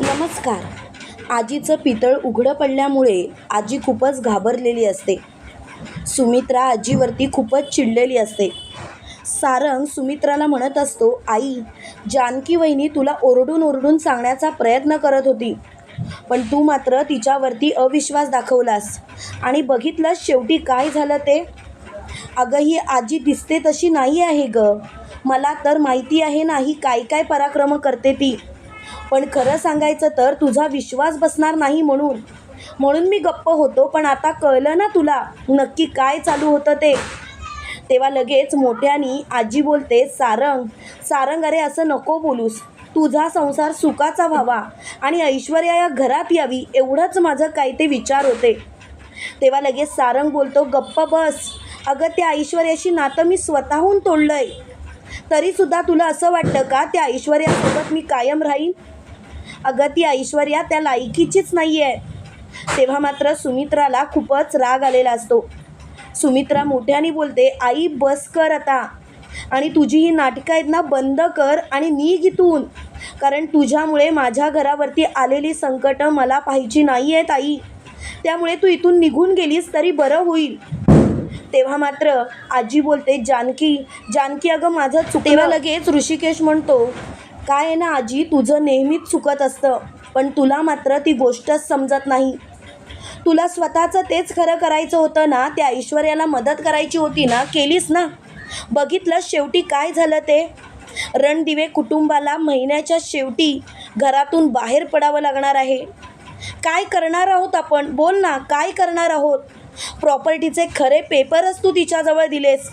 नमस्कार. आजीचं पितळ उघडं पडल्यामुळे आजी खूपच घाबरलेली असते. सुमित्रा आजीवरती खूपच चिडलेली असते. सारंग सुमित्राला म्हणत असतो आई जानकी वहिनी तुला ओरडून ओरडून सांगण्याचा प्रयत्न करत होती. पण तू मात्र तिच्यावरती अविश्वास दाखवलास. आणि बघितलंस शेवटी काय झालं ते? अगं ही आजी दिसते तशी नाही आहे ग. मला तर माहिती आहे नाही काय काय पराक्रम करते ती. पण खरं सांगायचं तर तुझा विश्वास बसणार नाही म्हणून. म्हणून मी गप्प होतो पण आता कळलं ना तुला नक्की काय चालू होतं ते. तेव्हा लगेच मोठ्यानी आजी बोलते सारंग सारंग अरे असं नको बोलूस. तुझा संसार सुखाचा व्हावा आणि ऐश्वर्या या घरात यावी एवढंच माझं काय ते विचार होते. तेव्हा लगेच सारंग बोलतो गप्प बस. अगं त्या ऐश्वर्याशी नातं मी स्वतःहून तोडलं आहे तरीसुद्धा तुला असं वाटतं का त्या ऐश्वर्यासोबत मी कायम राहीन? अगं ती ऐश्वर्या त्या लायकीचीच नाही आहे तेव्हा मात्र सुमित्राला खूपच राग आलेला असतो. सुमित्रा मोठ्याने बोलते आई बस कर आता. आणि तुझी ही नाटकं आहेत ना बंद कर आणि निघ इथून. कारण तुझ्यामुळे माझ्या घरावरती आलेली संकटं मला पाहिजे नाही आहेत आई. त्यामुळे तू इथून निघून गेलीस तरी बरं होईल. तेव्हा मात्र आजी बोलते जानकी जानकी अगं माझं चुक तेव्हा लगेच ऋषिकेश म्हणतो. काय आहे ना आजी तुझं नेहमीच चुकत असतं पण तुला मात्र ती गोष्टच समजत नाही. तुला स्वतःचं तेच खरं करायचं होतं ना त्या ऐश्वर्याला मदत करायची होती ना केलीस ना? बघितलं शेवटी काय झालं ते? रणदिवे कुटुंबाला महिन्याच्या शेवटी घरातून बाहेर पडावं लागणार आहे. काय करणार आहोत आपण? बोल ना काय करणार आहोत? प्रॉपर्टीचे खरे पेपरच तू तिच्याजवळ दिलेस.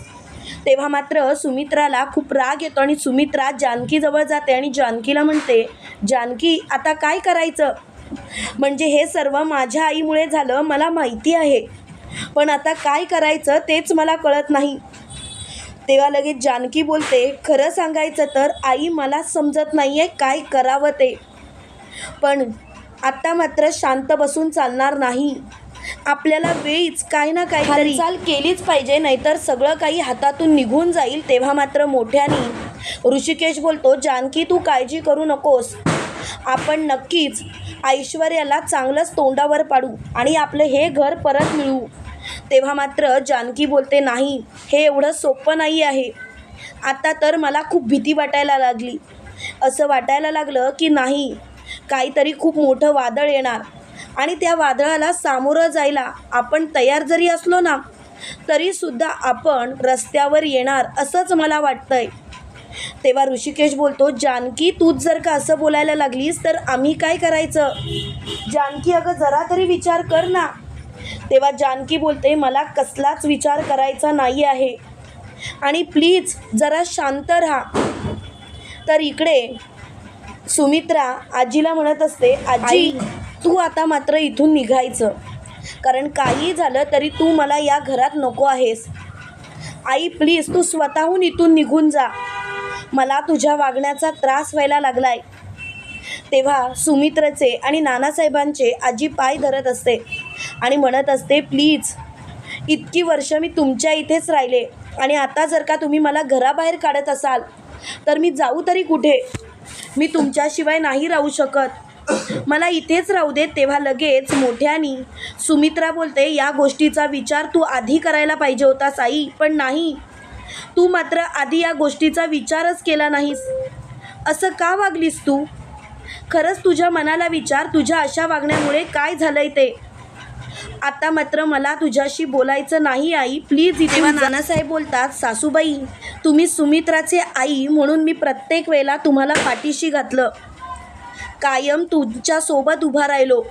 तेव्हा मात्र सुमित्राला खूप राग येतो आणि सुमित्रा जानकीजवळ जाते आणि जानकीला म्हणते जानकी आता काय करायचं? म्हणजे हे सर्व माझ्या आईमुळे झालं मला माहिती आहे. पण आता काय करायचं तेच मला कळत नाही. तेव्हा लगेच जानकी बोलते खरं सांगायचं तर आई मला समजत नाही आहे काय करावं ते. पण आत्ता मात्र शांत बसून चालणार नाही. आपल्याला वेळीच काही ना काही हालचाल केलीच पाहिजे नाहीतर सगळं काही हातातून निघून जाईल तेव्हा मात्र मोठ्याने. ऋषिकेश बोलतो जानकी तू काळजी करू नकोस. आपण नक्कीच ऐश्वर्याला चांगलंच तोंडावर पाडू आणि आपलं हे घर परत मिळवू. तेव्हा मात्र जानकी बोलते नाही हे एवढं सोपं नाही आहे. आता तर मला खूप भीती वाटायला लागली. असं वाटायला लागलं की नाही काहीतरी खूप मोठं वादळ येणार. आणि त्या वादळाला सामोरं जायला आपण तयार जरी असलो ना तरीसुद्धा आपण रस्त्यावर येणार असंच मला वाटतंय. तेव्हा ऋषिकेश बोलतो जानकी तूच जर का असं बोलायला लागलीस तर आम्ही काय करायचं? जानकी अगं जरा तरी विचार कर ना. तेव्हा जानकी बोलते मला कसलाच विचार करायचा नाही आहे. आणि प्लीज जरा शांत राहा. तर इकडे सुमित्रा आजीला म्हणत असते आजी तू आता मात्र इथून निघायचं. कारण काही झालं तरी तू मला या घरात नको आहेस. आई प्लीज तू स्वतःहून इथून निघून जा. मला तुझ्या वागण्याचा त्रास व्हायला लागलाय. तेव्हा सुमित्रचे आणि नानासाहेबांचे आजी पाय धरत असते आणि म्हणत असते प्लीज इतकी वर्ष मी तुमच्या इथेच राहिले आणि आता जर का तुम्ही मला घराबाहेर काढत असाल तर मी जाऊ तरी कुठे? मी तुमच्याशिवाय नाही राहू शकत. मला इथेच राहू दे तेव्हा लगेच मोठ्यानी सुमित्रा बोलते या गोष्टीचा विचार तू आधी करायला पाहिजे होतास आई पण नाही. तू मात्र आधी या गोष्टीचा विचारच केला नाहीस. असं का वागलीस तू? खरंच तुझ्या मनाला विचार तुझ्या अशा वागण्यामुळे काय झालंय ते? आता मात्र मला तुझ्याशी बोलायचं नाही आई. प्लीज इथे नानासाहेब बोलतात सासूबाई तुम्ही सुमित्राचे आई म्हणून मी प्रत्येक वेळेला तुम्हाला पाठीशी घातलं. कायम तुमच्यासोबत उभा राहिलो.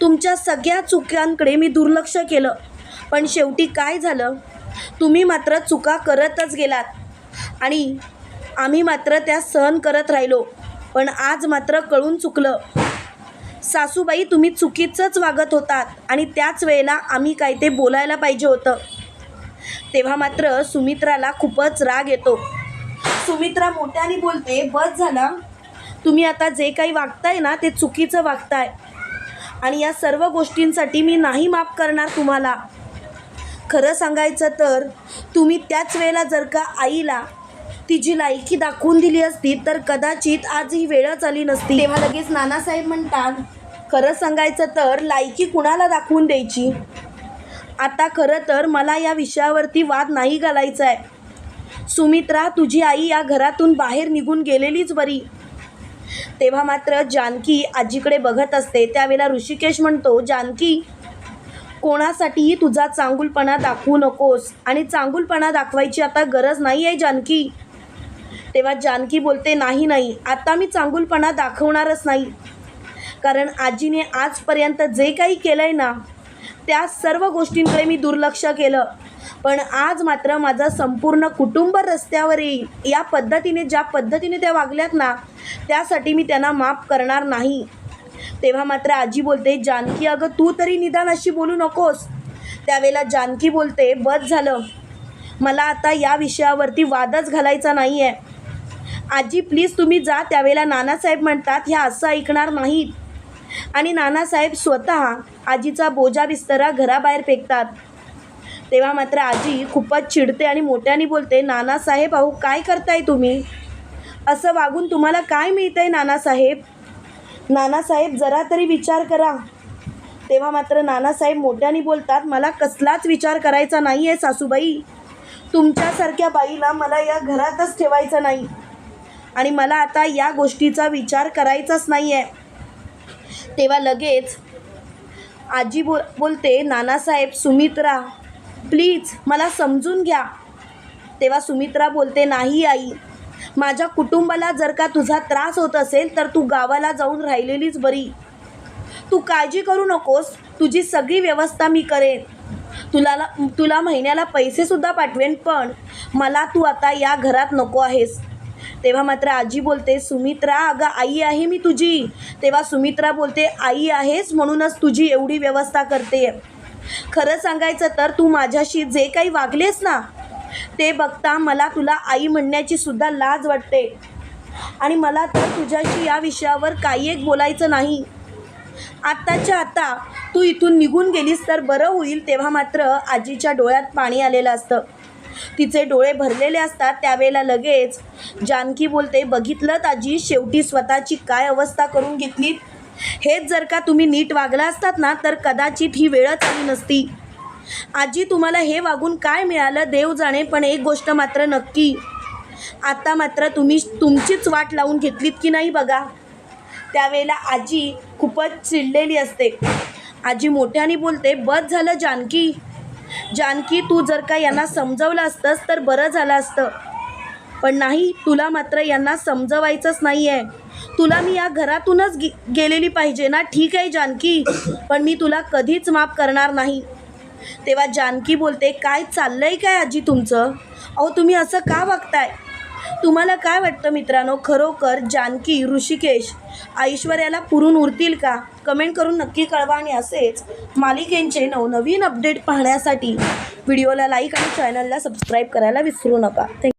तुमच्या सगळ्या चुकांकडे मी दुर्लक्ष केलं. पण शेवटी काय झालं? तुम्ही मात्र चुका करतच गेलात. आणि आम्ही मात्र त्या सहन करत राहिलो. पण आज मात्र कळून चुकलं. सासूबाई तुम्ही चुकीचंच वागत होतात आणि त्याच वेळेला आम्ही काय ते बोलायला पाहिजे होतं. तेव्हा मात्र सुमित्राला खूपच राग येतो. सुमित्रा मोठ्याने बोलते बस झाला. तुम्ही आता जे काही वागताय ना ते चुकीचं वागताय. आणि या सर्व गोष्टींसाठी मी नाही माफ करणार तुम्हाला. खरं सांगायचं तर तुम्ही त्याच वेळेला जर का आईला तिची लायकी दाखवून दिली असती तर कदाचित आज ही वेळच आली नसती. तेव्हा लगेच नानासाहेब म्हणतात खरं सांगायचं तर लायकी कुणाला दाखवून द्यायची? आता खरं तर मला या विषयावरती वाद नाही घालायचा आहे सुमित्रा तुझी आई या घरातून बाहेर निघून गेलेलीच बरी. तेव्हा मात्र जानकी आजीकडे बघत असते. त्यावेळेला ऋषिकेश म्हणतो जानकी कोणासाठीही तुझा चांगुलपणा दाखवू नकोस आणि चांगुलपणा दाखवायची आता गरज नाही आहे जानकी. तेव्हा जानकी बोलते नाही नाही आता मी चांगुलपणा दाखवणारच नाही. कारण आजीने आजपर्यंत जे काही केलं आहे ना त्या सर्व गोष्टींकडे मी दुर्लक्ष केलं. पण आज मात्र माझा संपूर्ण कुटुंब रस्त्यावर येईल. या पद्धतीने ज्या पद्धतीने त्या वागल्यात ना त्यासाठी मी त्यांना माफ करणार नाही. तेव्हा मात्र आजी बोलते जानकी अगं तू तरी निदान अशी बोलू नकोस. त्यावेळेला जानकी बोलते बस झालं. मला आता या विषयावरती वादच घालायचा नाही आहे आजी प्लीज तुम्ही जा. त्यावेळेला नानासाहेब म्हणतात ह्या असं ऐकणार नाहीत. आणि नानासाहेब स्वतः आजीचा बोजा बिस्तरा घराबाहेर फेकतात. तेव्हा मात्र आजी खूपच चिडते आणि मोठ्याने बोलते नानासाहेब अहो काय करताय तुम्ही? असं वागून तुम्हाला काय मिळतंय नानासाहेब? नानासाहेब जरा तरी विचार करा. तेव्हा मात्र नानासाहेब मोठ्याने बोलतात मला कसलाच विचार करायचा नाही आहे सासूबाई. तुमच्यासारख्या बाईला मला या घरातच ठेवायचं नाही. आणि मला आता या गोष्टीचा विचार करायचाच नाही आहे तेव्हा लगेच आजी बोल बोलते नानासाहेब सुमित्रा प्लीज मला समजून घ्या. तेव्हा सुमित्रा बोलते नाही आई माझ्या कुटुंबाला जर का तुझा त्रास होत असेल तर तू गावाला जाऊन राहिलेलीच बरी. तू काळजी करू नकोस तुझी सगळी व्यवस्था मी करेन. तुला तुला महिन्याला पैसेसुद्धा पाठवेन पण मला तू आता या घरात नको आहेस. तेव्हा मात्र आजी बोलते सुमित्रा अगं आई आहे मी तुझी. तेव्हा सुमित्रा बोलते आई आहेस म्हणूनच तुझी एवढी व्यवस्था करते. खरं सांगायचं तर तू माझ्याशी जे काही वागलेस ना ते बघता मला तुला आई म्हणण्याची सुद्धा लाज वाटते. आणि मला तर तुझ्याशी या विषयावर काही एक बोलायचं नाही. आत्ताच्या आता तू इथून निघून गेलीस तर बरं होईल तेव्हा मात्र आजीच्या डोळ्यात पाणी आलेलं असतं. तिचे डोळे भरलेले असतात त्यावेळेला लगेच. जानकी बोलते बघितलं आजी शेवटी स्वतःची काय अवस्था करून घेतली हेच जर का तुम्ही नीट वागला असतात ना तर कदाचित ही वेळच आली नसती. आजी तुम्हाला हे वागून काय मिळालं देव जाणे पण एक गोष्ट मात्र नक्की. आता मात्र तुम्ही तुमचीच वाट लावून घेतलीत की नाही बघा. त्यावेळेला आजी खूपच चिडलेली असते. आजी मोठ्याने बोलते बस झालं जानकी. जानकी तू जर का यांना समजवलं असतंस तर बरं झालं असतं. पण नाही तुला मात्र यांना समजवायचंच नाही आहे तुला मी या घरातूनच गे गेलेली पाहिजे ना? ठीक आहे जानकी पण मी तुला कधीच माफ करणार नाही. तेव्हा जानकी बोलते काय चाललंय काय आजी तुमचं? अहो तुम्ही असं का बघताय? तुम्हाला काय वाटतं मित्रांनो? खरोखर जानकी ऋषिकेश ऐश्वर्याला पुरून उरतील का? कमेंट करून नक्की कळवा आणि असेच मालिकेंचे नवनवीन अपडेट पाहण्यासाठी व्हिडिओला लाईक आणि चॅनलला सबस्क्राईब करायला विसरू नका. थँक्यू